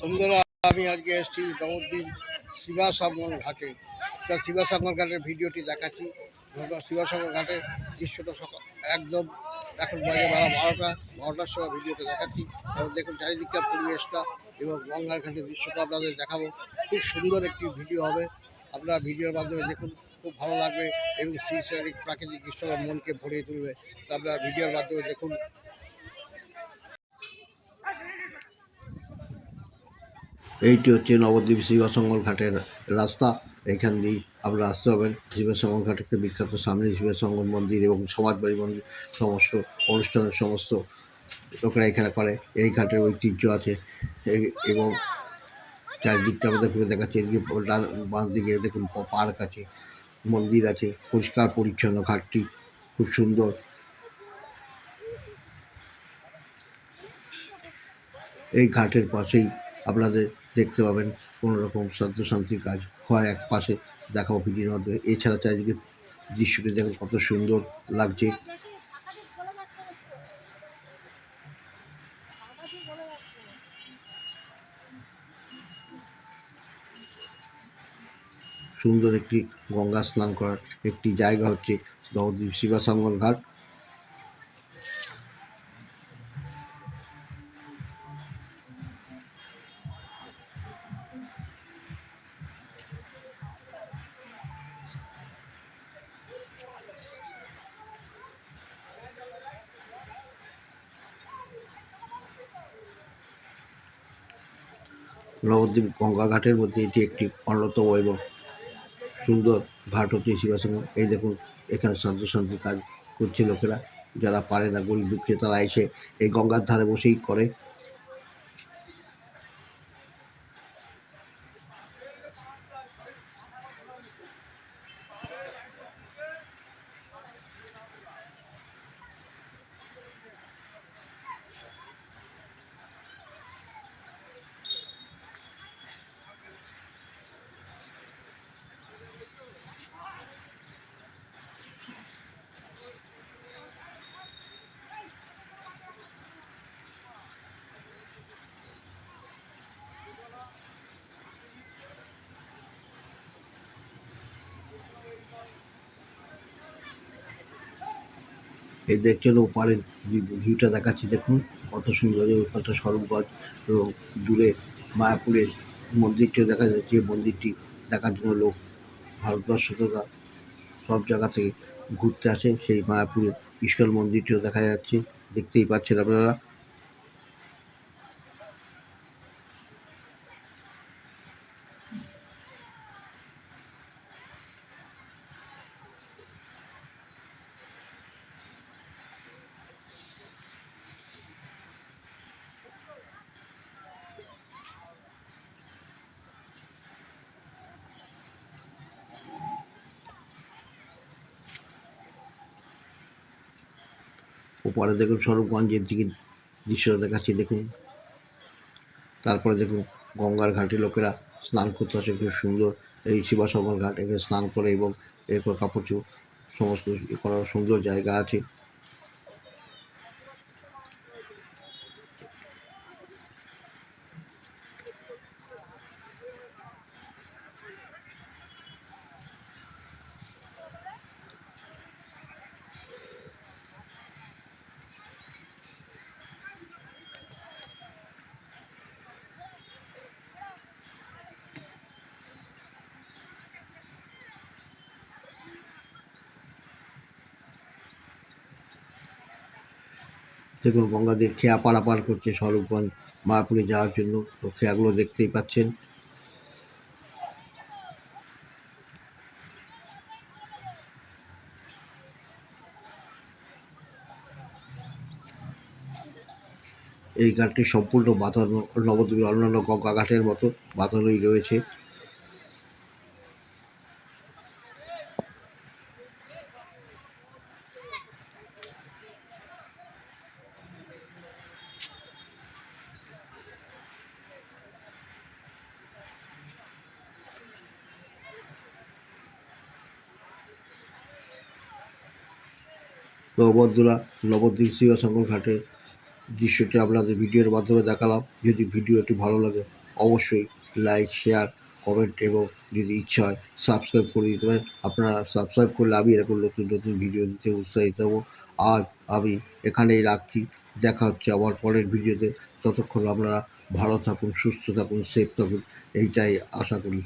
বন্ধুরা, আমি আজকে এসেছি নবদ্বীপ শিবাসাগর ঘাটে। তা শিবাসাগর ঘাটের ভিডিওটি দেখাচ্ছি। শিবাসাগর ঘাটের দৃশ্যটা সকাল একদম এখন বাজে বেলা বারোটা, বারোটার সময় ভিডিওটা দেখাচ্ছি। এবং দেখুন চারিদিককার পরিবেশটা এবং গঙ্গার ঘাটের দৃশ্যটা আপনাদের দেখাবো। খুব সুন্দর একটি ভিডিও হবে। আপনারা ভিডিওর মাধ্যমে দেখুন, খুব ভালো লাগবে এবং সিনসারিক প্রাকৃতিক দৃশ্যটা মনকে ভরিয়ে তুলবে। তা আপনারা ভিডিওর মাধ্যমে দেখুন এইটি হচ্ছে নবদ্বীপ শিবসঙ্গল ঘাটের রাস্তা। এখান দিয়েই আপনারা আসতে হবেন শিবসঙ্গল ঘাট একটা বিখ্যাত সামনে শিবসঙ্গল মন্দির এবং সমাজবাড়ি মন্দির সমস্ত অনুষ্ঠানের সমস্ত লোকেরা এখানে করে। এই ঘাটের ঐতিহ্য আছে। এবং চারিদিকটা আমাদের ঘুরে দেখাচ্ছে। এদিকে বাঁ দিকে দেখুন পার্ক আছে, মন্দির আছে। পরিষ্কার পরিচ্ছন্ন ঘাটটি, খুব সুন্দর। এই ঘাটের পাশেই আপনাদের দেখতে পাবেন কোনো রকম শান্ত শান্তির কাজ হয় এক পাশে দেখাবো ভিডিওর মাধ্যমে এছাড়া চারিদিকে দৃশ্যটি দেখুন কত সুন্দর লাগছে। সুন্দর একটি গঙ্গা স্নান করার একটি জায়গা হচ্ছে নবদ্বীপ শিবাসাঙ্গল ঘাট। নবদ্বীপ গঙ্গা ঘাটের মধ্যে এটি একটি অন্যতম এবং সুন্দর ঘাট হচ্ছে শিবাসঙ্গম এই দেখুন, এখানে শান্ত শান্তি কাজ করছে লোকেরা। যারা পারে না গরিব দুঃখে, তারা এসে এই গঙ্গার ধারে বসেই করে। এই দেখছেন ওপারের ভিউটা দেখাচ্ছি, দেখুন কত সুন্দর এই ওপারটা স্বরূপগঞ্জ এবং দূরে মায়াপুরের মন্দিরটিও দেখা যাচ্ছে। যে মন্দিরটি দেখার জন্য লোক ভারতবর্ষ তথা সব জায়গা থেকে ঘুরতে আসে। সেই মায়াপুরের ইস্কন মন্দিরটিও দেখা যাচ্ছে। দেখতেই পাচ্ছেন আপনারা। ওপারে দেখুন স্বরূপগঞ্জের দিকে দৃশ্যটা দেখাচ্ছি, দেখুন। তারপরে দেখুন গঙ্গার ঘাটে লোকেরা স্নান করতে আসে, খুব সুন্দর। এই শিবাসাগর ঘাট এখানে স্নান করে এবং এরপর কাপড় চোপড়, সমস্ত করার সুন্দর জায়গা আছে। দেখুন, গঙ্গা দিয়ে খেয়া পারাপার করছে স্বরূপগঞ্জ মায়াপুরে যাওয়ার জন্য। তো খেয়াগুলো দেখতেই পাচ্ছেন। এই ঘাটটি সম্পূর্ণ বাঁধানো, নবদ্বীপের অন্যান্য গঙ্গা ঘাটের মতো বাঁধানোই রয়েছে। বন্ধুরা নবদ্বীপ শিবশঙ্কর ঘাটের দৃশ্যটি আপনাদের ভিডিওর মাধ্যমে দেখালাম। যদি ভিডিওটি ভালো লাগে, অবশ্যই লাইক শেয়ার কমেন্ট এবং যদি ইচ্ছা হয় সাবস্ক্রাইব করে দিতে পারেন। আপনারা সাবস্ক্রাইব করলে আমি এরকম নতুন নতুন ভিডিও দিতে উৎসাহিত হব। আর আমি এখানেই রাখছি। দেখা হচ্ছে আবার পরের ভিডিওতে। ততক্ষণ আপনারা ভালো থাকুন, সুস্থ থাকুন সেফ থাকুন। এইটাই আশা করি।